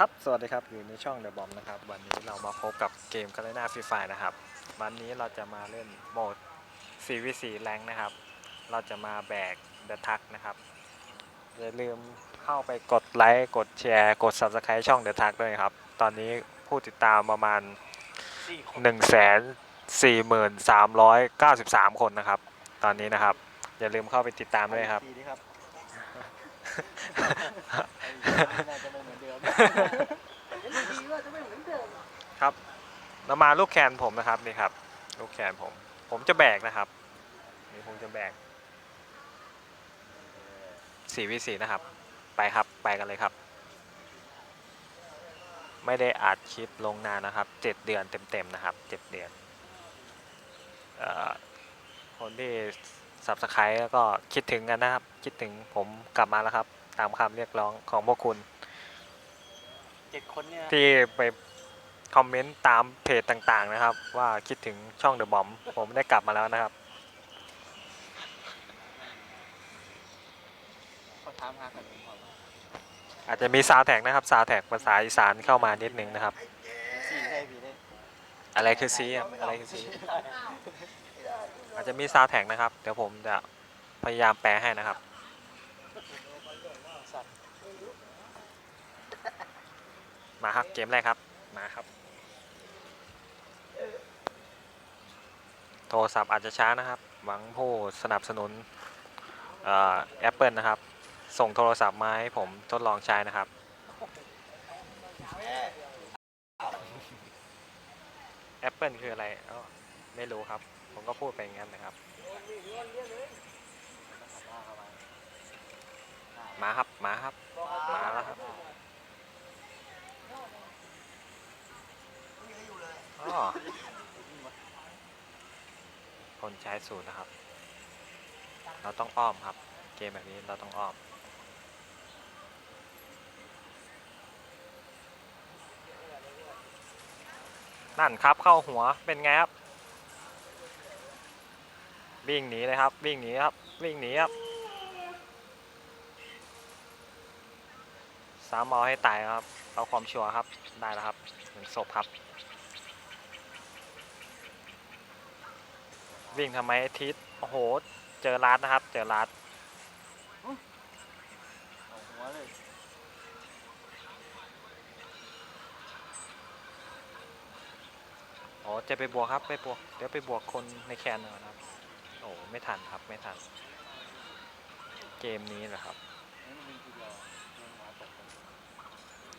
ครับ สวัสดีครับ อยู่ในช่องเดอะบอมนะครับ วันนี้เรามาพบกับเกมคาร์ n นาฟรีไฟนะครับ วันนี้เราจะมาเล่นโหมด 4v4 แรงนะครับ เราจะมาแบกเดอะทักนะครับ อย่าลืมเข้าไปกดไลค์ กดแชร์ กด Subscribe ช่องเดอะทักด้วยครับ ตอนนี้ผู้ติดตามประมาณ 1 4 3 9 3 คนนะครับ ตอนนี้นะครับ อย่าลืมเข้าไปติดตามด้วยครับ ดีดีครับน่าจะไม่เหมือนเดิมดีว่าจะไม่เหมือนเดิมครับเรามาลูกแคนผมนะครับนี่ครับ ลูกแคนผม ผมจะแบกนะครับนี่ผมจะแบกสี่วิสีนะครับ ไปครับไปกันเลยครับ ไม่ได้อัดคลิปลงนานนะครับเจ็ดเดือนเต็มๆนะครับเจ็ดเดือนอคนที่สับสไครต์แล้วก็คิดถึงกันนะครับ คิดถึงผมกลับมาแล้วครับ ตามคำเรียกร้องของพวกคุณ จ็ดคนเนี่ยที่ไปคอมเมนต์ตามเพจต่างๆนะครับ ว่าคิดถึงช่องเดอะบอมผมได้กลับมาแล้วนะครับเขาถามหากันผมบอกว่าอาจจะมีซาวแท็กนะครับซาวแท็กภาษาอีสานเข้ามานิดนึงนะครับ สี่ใช่พี่ได้อะไรคือซีอะอะไรคือซีอาจจะมีซาวแท็กนะครับ เดี๋ยวผมจะพยายามแปลให้นะครับ สัตว์ มาครับเกมแรกครับมาครับ โทรศัพท์อาจจะช้านะครับ หวังผู้สนับสนุนแอปเปิลนะครับ ส่งโทรศัพท์มาให้ผมทดลองใช้นะครับแอปเปิลคืออะไรอ้อไม่รู้ครับ ผมก็พูดไปอย่างนั้นนะครับ มาครับ มาครับ มาแล้วครับอ๋อ คนใช้สูตรนะครับ เราต้องอ้อมครับ เกมแบบนี้เราต้องอ้อม นั่นครับเข้าหัวเป็นไงครับ วิ่งหนีเลยครับ วิ่งหนีครับ วิ่งหนีครับสามเอาให้ตายครับ เอาความชัวร์ครับ ได้แล้วครับหนึ่งศพครับ วิ่งทำไมไอ้ทิศโอ้โห เจอรัดนะครับ เจอรัดเอาหัวเลยโอ้จะไปบวกครับไปบวกเดี๋ยวไปบวกคนในแคนหน่อยนะครับโอ้ไม่ทันครับไม่ทัน เกมนี้แหละครับนี่มันเป็นทีเดียวเรื่องหัวตกเลย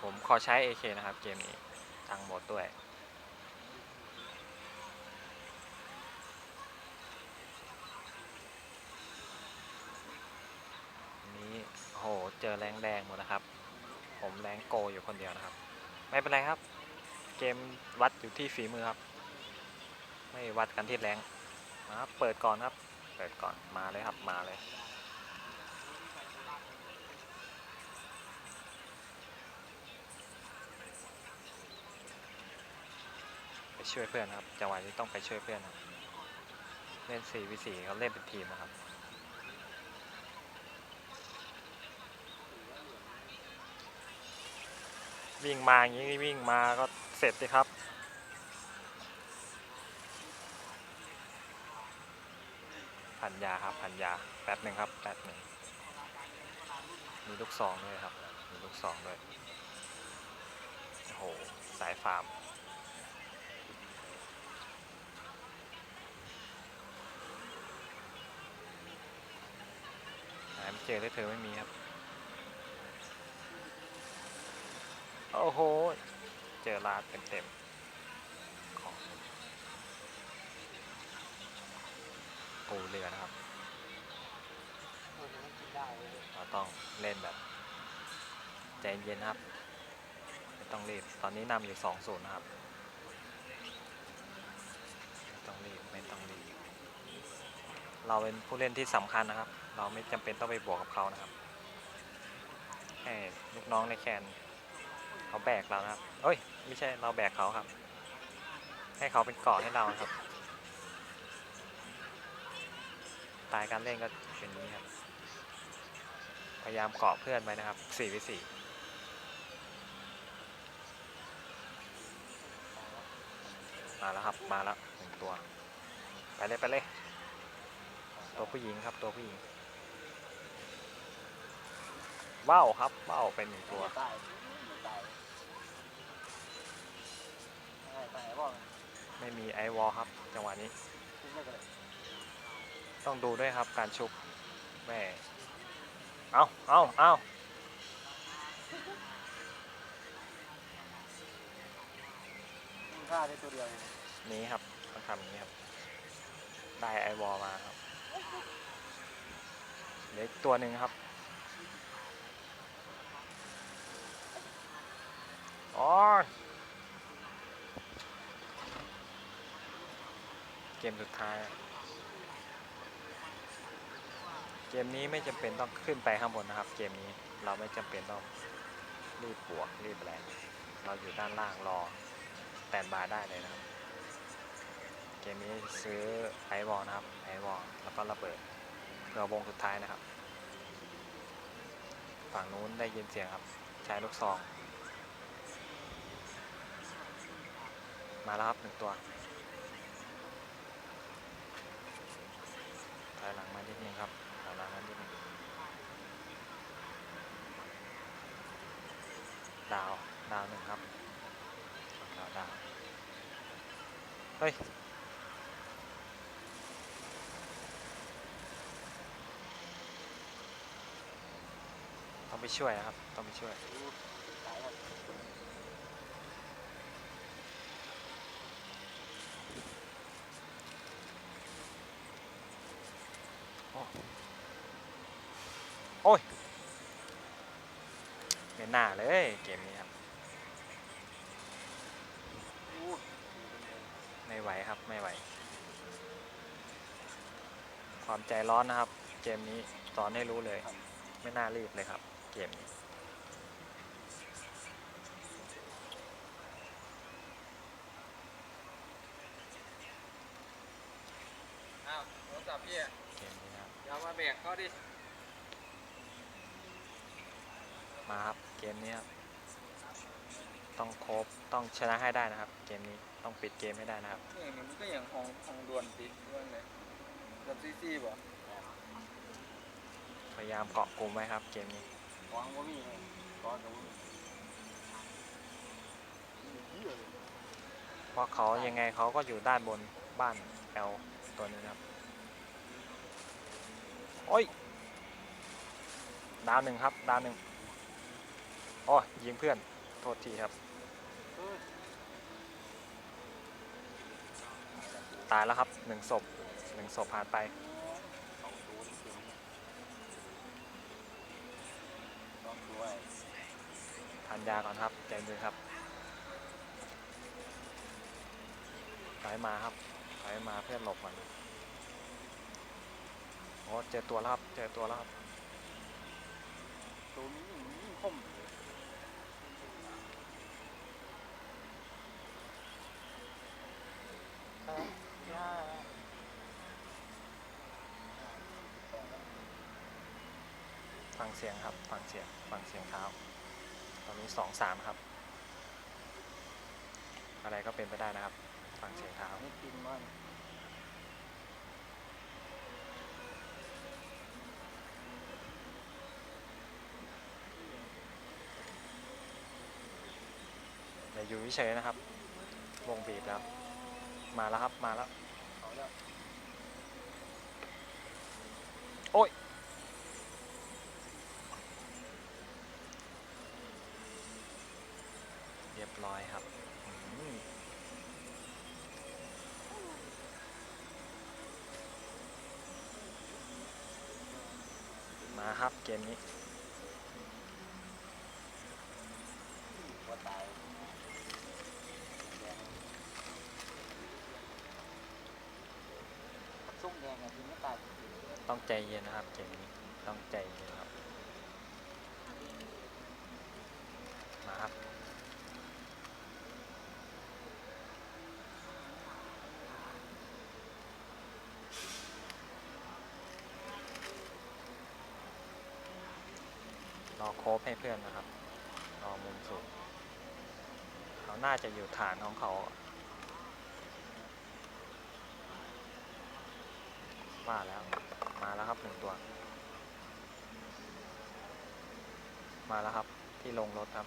ผมขอใช้ AK นะครับ เกมนี้ตังหมดด้วย นี้โอ้โห เจอแรงแดงหมดนะครับ ผมแรงโกอยู่คนเดียวนะครับ ไม่เป็นไรครับ เกมวัดอยู่ที่ฝีมือครับ ไม่วัดกันที่แรงนะครับเปิดก่อนครับ เปิดก่อนมาเลยครับมาเลยไปช่วยเพื่อนครับจังหวะนี้ต้องไปช่วยเพื่อนครับเล่น4วิ4เขาเล่นเป็นทีมนะครับ วิ่งมาอย่างนี้วิ่งมาก็เสร็จสิครับ พันยาครับพันยาแป๊บหนึ่งครับแป๊บหนึ่งมีลูกซองด้วยครับ มีลูกซองด้วย โอ้โห สายฟาร์มหาไม่เจอเลยเธอไม่มีครับ โอ้โห เจอลาดเต็มๆของปูเรือนะครับ เราต้องเล่นแบบ ใจเย็นครับ ไม่ต้องรีบ ตอนนี้นำอยู่2 0นะครับ ไม่ต้องรีบ ไม่ต้องรีบ เราเป็นผู้เล่นที่สำคัญนะครับ เราไม่จำเป็นต้องไปบวกกับเขานะครับให้ลูกน้องในแคน เขาแบกเรานะครับเอ้ย ไม่ใช่เราแบกเขาครับ ให้เขาเป็นเกาะให้เราครับ ตายการเล่นก็เป็นนี้ครับ พยายามเกาะเพื่อนไปนะครับสี่วิสี่มาแล้วครับ มาแล้วหนึ่งตัว ไปเลยไปเลย ตัวผู้หญิงครับตัวผู้หญิงว้าวครับว้าวเป็นหนึ่งตัว ไอวอลครับ จังหวะนี้ ต้องดูด้วยครับการชุบแม่เอาเอาเอาขึ้นฆ่าได้ตัวเดียวเองนี้ครับต้องทำนี้ครับ ได้ไอวอลมาครับเหลืออีกตัวหนึ่งครับ อ๋อ เกมสุดท้าย เกมนี้ไม่จำเป็นต้องขึ้นไปข้างบนนะครับ เกมนี้เราไม่จำเป็นต้องรีบบวกรีบแรงเราอยู่ด้านล่างรอแตนบายได้เลยนะครับ เกมนี้ซื้อไอวอลนะครับไอวอลแล้วก็ระเบิดเพื่อวงสุดท้ายนะครับ ฝั่งนู้นได้ยินเสียงครับ ใช้ลูกซอง มาแล้วครับหนึ่งตัว อยหลังมานิดนึงครับถอยหลังมานิดนึงดาว ดาวหนึ่งครับดาวดาวเฮ้ยต้องไปช่วยนะครับ ต้องไปช่วย ตายครับ โอ้ยไม่น่าเลยเกมนี้ครับอู้ไม่ไหวครับไม่ไหว ความใจร้อนนะครับ เกมนี้สอนให้รู้เลย ไม่น่ารีบเลยครับ เกมนี้อ้าวโทรศัพท์พี่อะเกมนี้นะครับอย่ามาแบกเขาดิ มาครับเกมนี้ครับต้องครบต้องชนะให้ได้นะครับ เกมนี้ต้องปิดเกมให้ได้นะครับนี่มันก็อย่างของของดวนติดด้วยเลยกับซีซีบ่พยายามเกาะกลุ่มไว้ครับเกมนี้วางว่ามีไงก้อนกับมีเพราะเขายังไงเขาก็อยู่ด้านบนบ้านแอลตัวนี้นะครับโอ้ยดาวหนึ่งครับ ดาวหนึ่ง อ้ยยิงเพื่อน โทษทีครับ ตายแล้วครับหนึ่งศพหนึ่งศพผ่านไปสองตัวนี่เก่งสองตัวไอ้ทานยาก่อนครับใจเย็นครับถอยมาครับถอยมาเพื่อนหลบก่อนโอ้เจอตัวแล้วครับเจอตัวแล้วครับตัวนี้คมเลยอะย่า ฟัง เสียงครับ ฟังเสียง ฟังเสียงเท้า ตอนนี้สองสามครับ อะไรก็เป็นไปได้นะครับ ฟังเสียงเท้าไม่กินมันอย่าอยู่เฉยๆนะครับ วงบีบแล้ว มาแล้วครับ มาแล้ว เอาแล้ว โอ้ย เรียบร้อยครับอืมมาครับเกมนี้ว่าตายแดงส้มแดงอะกินไม่ตายต้องใจเย็นนะครับเกมนี้ต้องใจเย็น รอโคฟให้เพื่อนนะครับ รอมุมสูงเขาน่าจะอยู่ฐานของเขามาแล้ว มาแล้วครับหนึ่งตัว มาแล้วครับที่ลงรถครับ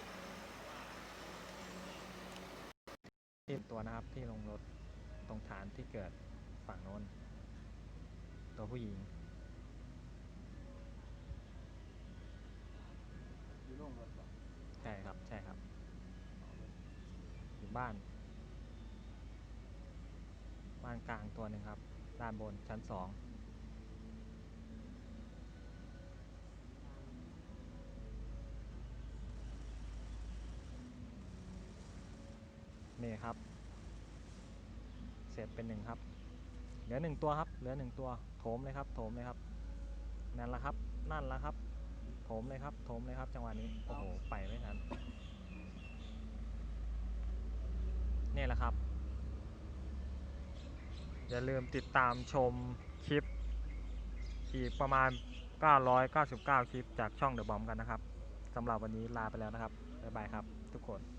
ที่ตัวนะครับที่ลงรถตรงฐานที่เกิดฝั่งโน้น ตัวผู้หญิง โรงรถบ่ใช่ครับ ใช่ครับ อยู่บ้าน บ้านกลางตัวหนึ่งครับ ด้านบนชั้นสองนี่ครับ เสร็จเป็นหนึ่งครับ เหลือหนึ่งตัวครับ เหลือหนึ่งตัว โถมเลยครับ โถมเลยครับ นั่นละครับ นั่นละครับ ถมเลยครับโถมเลยครับ จังหวะนี้ โอ้โห ไปไม่ทัน นี่แหละครับ อย่าลืมติดตามชมคลิป อีกประมาณ 999 คลิปจากช่องเดอะบอมกันนะครับสำหรับวันนี้ลาไปแล้วนะครับ บ๊ายบายครับทุกคน